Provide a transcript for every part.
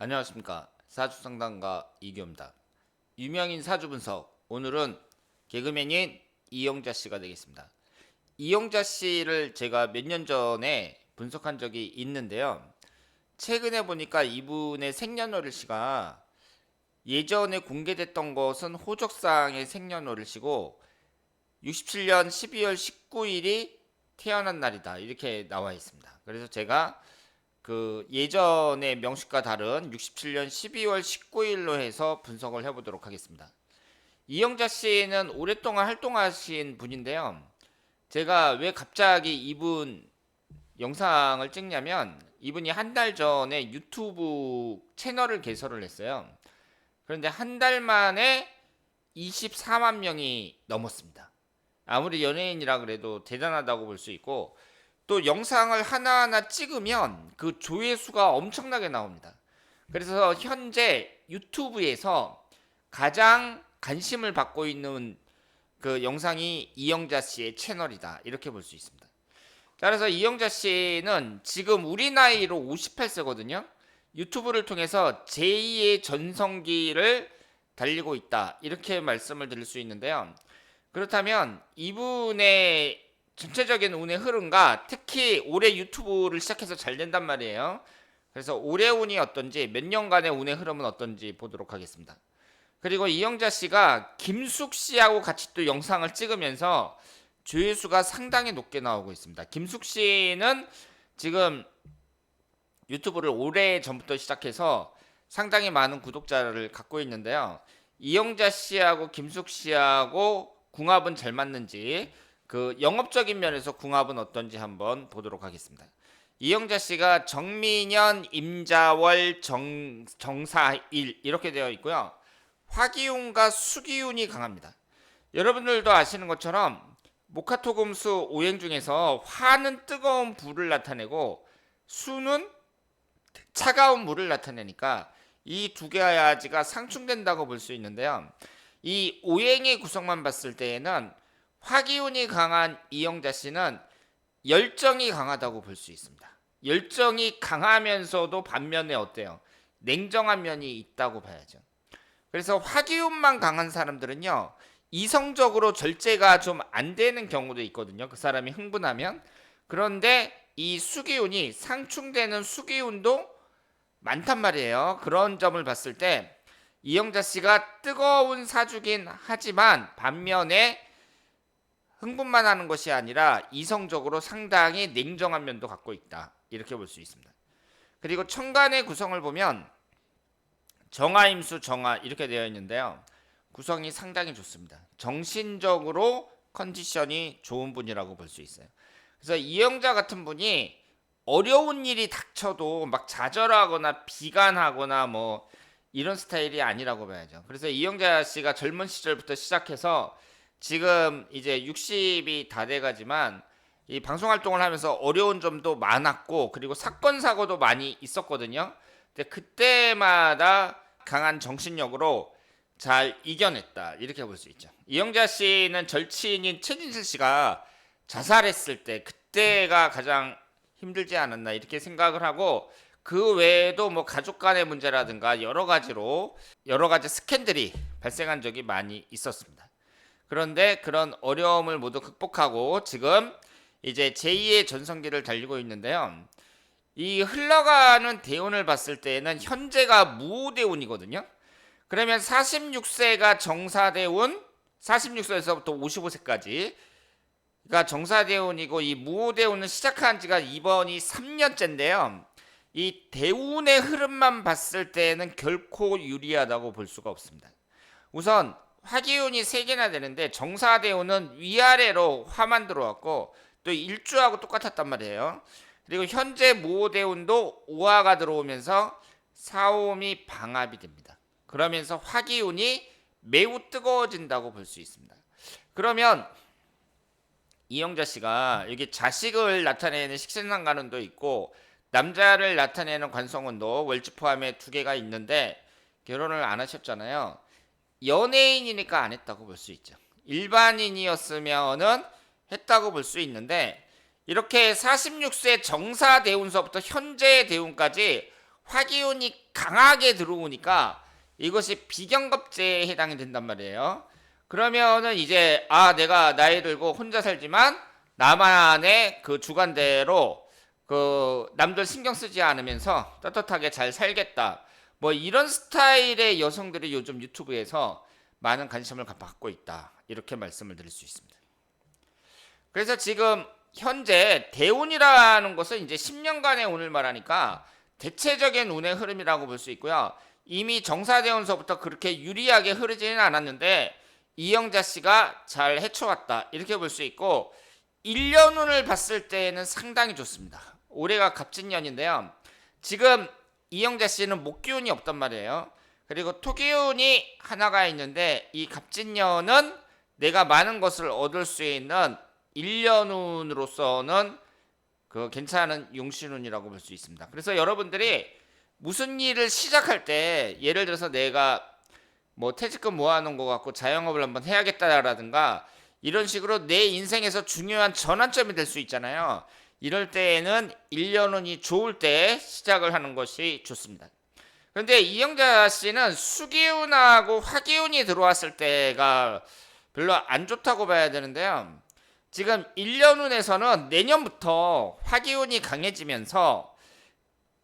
안녕하십니까 사주 상담가 이교입니다. 유명인 사주 분석 오늘은 개그맨인 이영자 씨가 되겠습니다. 이영자 씨를 제가 몇 년 전에 분석한 적이 있는데요. 최근에 보니까 이분의 생년월일시가 예전에 공개됐던 것은 호적상의 생년월일시고 67년 12월 19일이 태어난 날이다 이렇게 나와 있습니다. 그래서 제가 그 예전의 명식과 다른 67년 12월 19일로 해서 분석을 해보도록 하겠습니다. 이영자 씨는 오랫동안 활동하신 분인데요. 제가 왜 갑자기 이분 영상을 찍냐면 이분이 한 달 전에 유튜브 채널을 개설을 했어요. 그런데 한 달 만에 24만 명이 넘었습니다. 아무리 연예인이라 그래도 대단하다고 볼 수 있고 또 영상을 하나하나 찍으면 그 조회수가 엄청나게 나옵니다. 그래서 현재 유튜브에서 가장 관심을 받고 있는 그 영상이 이영자 씨의 채널이다. 이렇게 볼 수 있습니다. 자, 그래서 이영자 씨는 지금 우리 나이로 58세거든요. 유튜브를 통해서 제2의 전성기를 달리고 있다. 이렇게 말씀을 드릴 수 있는데요. 그렇다면 이분의 전체적인 운의 흐름과 특히 올해 유튜브를 시작해서 잘 된단 말이에요. 그래서 올해 운이 어떤지 몇 년간의 운의 흐름은 어떤지 보도록 하겠습니다. 그리고 이영자 씨가 김숙 씨하고 같이 또 영상을 찍으면서 조회수가 상당히 높게 나오고 있습니다. 김숙 씨는 지금 유튜브를 오래 전부터 시작해서 상당히 많은 구독자를 갖고 있는데요. 이영자 씨하고 김숙 씨하고 궁합은 잘 맞는지 그 영업적인 면에서 궁합은 어떤지 한번 보도록 하겠습니다. 이영자 씨가 정민년, 임자월, 정, 정사일 이렇게 되어 있고요. 화기운과 수기운이 강합니다. 여러분들도 아시는 것처럼 목화토금수 오행 중에서 화는 뜨거운 불을 나타내고 수는 차가운 물을 나타내니까 이두 가지가 상충된다고 볼 수 있는데요. 이 오행의 구성만 봤을 때에는 화기운이 강한 이영자 씨는 열정이 강하다고 볼 수 있습니다. 열정이 강하면서도 반면에 어때요? 냉정한 면이 있다고 봐야죠. 그래서 화기운만 강한 사람들은요, 이성적으로 절제가 좀 안 되는 경우도 있거든요. 그 사람이 흥분하면. 그런데 이 수기운이 상충되는 수기운도 많단 말이에요. 그런 점을 봤을 때 이영자 씨가 뜨거운 사주긴 하지만 반면에 흥분만 하는 것이 아니라 이성적으로 상당히 냉정한 면도 갖고 있다. 이렇게 볼 수 있습니다. 그리고 천간의 구성을 보면 정화임수 정화 이렇게 되어 있는데요. 구성이 상당히 좋습니다. 정신적으로 컨디션이 좋은 분이라고 볼 수 있어요. 그래서 이영자 같은 분이 어려운 일이 닥쳐도 막 좌절하거나 비관하거나 뭐 이런 스타일이 아니라고 봐야죠. 그래서 이영자 씨가 젊은 시절부터 시작해서 지금 이제 60이 다 돼가지만 이 방송 활동을 하면서 어려운 점도 많았고 그리고 사건 사고도 많이 있었거든요. 근데 그때마다 강한 정신력으로 잘 이겨냈다 이렇게 볼 수 있죠. 이영자 씨는 절친인 최진실 씨가 자살했을 때 그때가 가장 힘들지 않았나 이렇게 생각을 하고 그 외에도 뭐 가족 간의 문제라든가 여러 가지로 여러 가지 스캔들이 발생한 적이 많이 있었습니다. 그런데 그런 어려움을 모두 극복하고 지금 이제 제2의 전성기를 달리고 있는데요. 이 흘러가는 대운을 봤을 때는 현재가 무대운이거든요. 그러면 46세가 정사대운, 46세에서부터 55세까지 가 정사대운이고 이 무호대운은 시작한 지가 이번이 3년째인데요. 이 대운의 흐름만 봤을 때는 결코 유리하다고 볼 수가 없습니다. 우선 화기운이 3개나 되는데 정사대운은 위아래로 화만 들어왔고 또 일주하고 똑같았단 말이에요. 그리고 현재 무호대운도 오화가 들어오면서 사오미 방합이 됩니다. 그러면서 화기운이 매우 뜨거워진다고 볼 수 있습니다. 그러면 이영자 씨가 여기 자식을 나타내는 식신상관운도 있고 남자를 나타내는 관성운도 월지 포함에 두 개가 있는데 결혼을 안 하셨잖아요. 연예인이니까 안 했다고 볼 수 있죠. 일반인이었으면은 했다고 볼 수 있는데 이렇게 46세 정사 대운서부터 현재 대운까지 화기운이 강하게 들어오니까 이것이 비경겁제에 해당이 된단 말이에요. 그러면은 이제 아 내가 나이 들고 혼자 살지만 나만의 그 주관대로 그 남들 신경 쓰지 않으면서 떳떳하게 잘 살겠다. 뭐 이런 스타일의 여성들이 요즘 유튜브에서 많은 관심을 받고 있다. 이렇게 말씀을 드릴 수 있습니다. 그래서 지금 현재 대운이라는 것은 이제 10년간의 운을 말하니까 대체적인 운의 흐름이라고 볼 수 있고요. 이미 정사대운서부터 그렇게 유리하게 흐르지는 않았는데 이영자 씨가 잘 헤쳐왔다. 이렇게 볼 수 있고 1년 운을 봤을 때는 상당히 좋습니다. 올해가 갑진년인데요. 지금 이영자 씨는 목기운이 없단 말이에요. 그리고 토기운이 하나가 있는데 이 갑진년은 내가 많은 것을 얻을 수 있는 1년운으로서는 그 괜찮은 용신운이라고 볼 수 있습니다. 그래서 여러분들이 무슨 일을 시작할 때 예를 들어서 내가 뭐 퇴직금 모아놓은 거 갖고 자영업을 한번 해야겠다라든가 이런 식으로 내 인생에서 중요한 전환점이 될 수 있잖아요. 이럴 때에는 1년운이 좋을 때 시작을 하는 것이 좋습니다. 그런데 이영자 씨는 수기운하고 화기운이 들어왔을 때가 별로 안 좋다고 봐야 되는데요. 지금 1년운에서는 내년부터 화기운이 강해지면서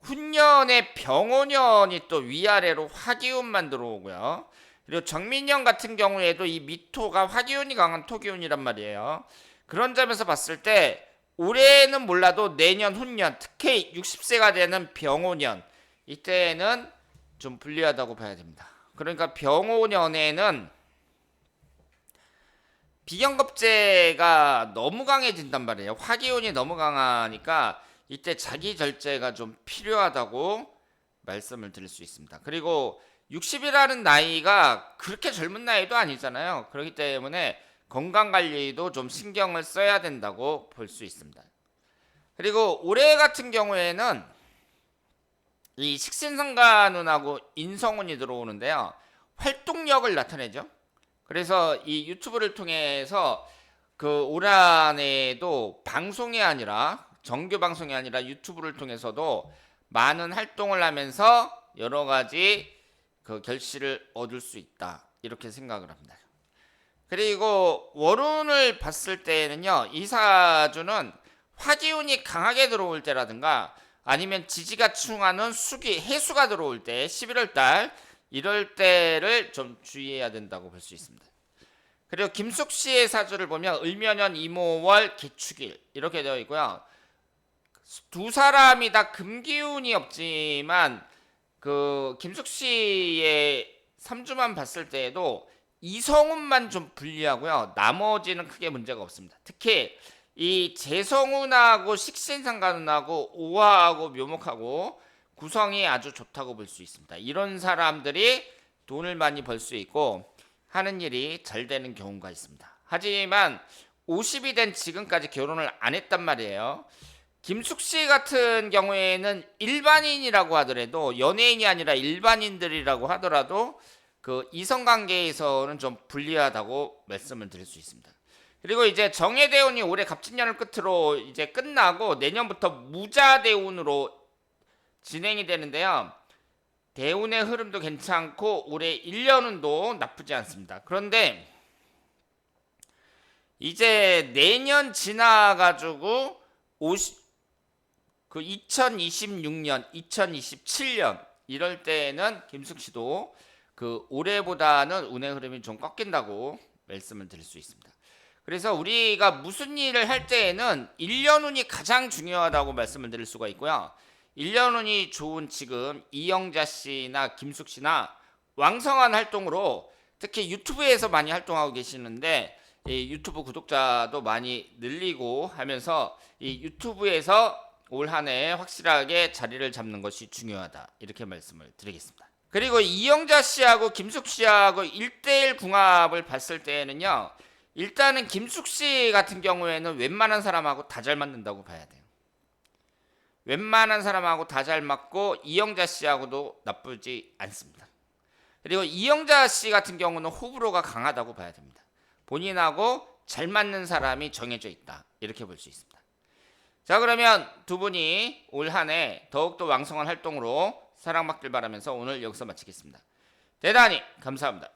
훈년의 병오년이 또 위아래로 화기운만 들어오고요. 그리고 정민년 같은 경우에도 이 미토가 화기운이 강한 토기운이란 말이에요. 그런 점에서 봤을 때 올해는 몰라도 내년 훈년, 특히 60세가 되는 병오년 이때는 좀 불리하다고 봐야 됩니다. 그러니까 병오년에는 비경겁제가 너무 강해진단 말이에요. 화기운이 너무 강하니까 이때 자기 절제가 좀 필요하다고 말씀을 드릴 수 있습니다. 그리고 60이라는 나이가 그렇게 젊은 나이도 아니잖아요. 그렇기 때문에 건강 관리도 좀 신경을 써야 된다고 볼 수 있습니다. 그리고 올해 같은 경우에는 이 식신상관운하고 인성운이 들어오는데요. 활동력을 나타내죠. 그래서 이 유튜브를 통해서 그 올 한해도 방송이 아니라 정규 방송이 아니라 유튜브를 통해서도 많은 활동을 하면서 여러 가지 그 결실을 얻을 수 있다 이렇게 생각을 합니다. 그리고 월운을 봤을 때는요 이 사주는 화기운이 강하게 들어올 때라든가 아니면 지지가 충하는 수기 해수가 들어올 때 11월 달 이럴 때를 좀 주의해야 된다고 볼 수 있습니다. 그리고 김숙 씨의 사주를 보면 을묘년 이모월 개축일 이렇게 되어 있고요. 두 사람이 다 금기운이 없지만 그 김숙 씨의 3주만 봤을 때에도 이성운만 좀 불리하고요. 나머지는 크게 문제가 없습니다. 특히 이 재성운하고 식신상관운하고 오화하고 묘목하고 구성이 아주 좋다고 볼 수 있습니다. 이런 사람들이 돈을 많이 벌 수 있고 하는 일이 잘 되는 경우가 있습니다. 하지만 50이 된 지금까지 결혼을 안 했단 말이에요. 김숙 씨 같은 경우에는 일반인이라고 하더라도 연예인이 아니라 일반인들이라고 하더라도 그 이성 관계에서는 좀 불리하다고 말씀을 드릴 수 있습니다. 그리고 이제 정해대운이 올해 갑진년을 끝으로 이제 끝나고 내년부터 무자대운으로 진행이 되는데요. 대운의 흐름도 괜찮고 올해 1년운도 나쁘지 않습니다. 그런데 이제 내년 지나가지고 50, 그 2026년, 2027년 이럴 때는 김숙 씨도 그 올해보다는 운의 흐름이 좀 꺾인다고 말씀을 드릴 수 있습니다. 그래서 우리가 무슨 일을 할 때에는 1년 운이 가장 중요하다고 말씀을 드릴 수가 있고요. 1년 운이 좋은 지금 이영자 씨나 김숙 씨나 왕성한 활동으로 특히 유튜브에서 많이 활동하고 계시는데 이 유튜브 구독자도 많이 늘리고 하면서 이 유튜브에서 올 한 해 확실하게 자리를 잡는 것이 중요하다 이렇게 말씀을 드리겠습니다. 그리고 이영자 씨하고 김숙 씨하고 1대1 궁합을 봤을 때는요. 일단은 김숙 씨 같은 경우에는 웬만한 사람하고 다 잘 맞는다고 봐야 돼요. 웬만한 사람하고 다 잘 맞고 이영자 씨하고도 나쁘지 않습니다. 그리고 이영자 씨 같은 경우는 호불호가 강하다고 봐야 됩니다. 본인하고 잘 맞는 사람이 정해져 있다. 이렇게 볼 수 있습니다. 자, 그러면 두 분이 올 한 해 더욱더 왕성한 활동으로 사랑받길 바라면서 오늘 여기서 마치겠습니다. 대단히 감사합니다.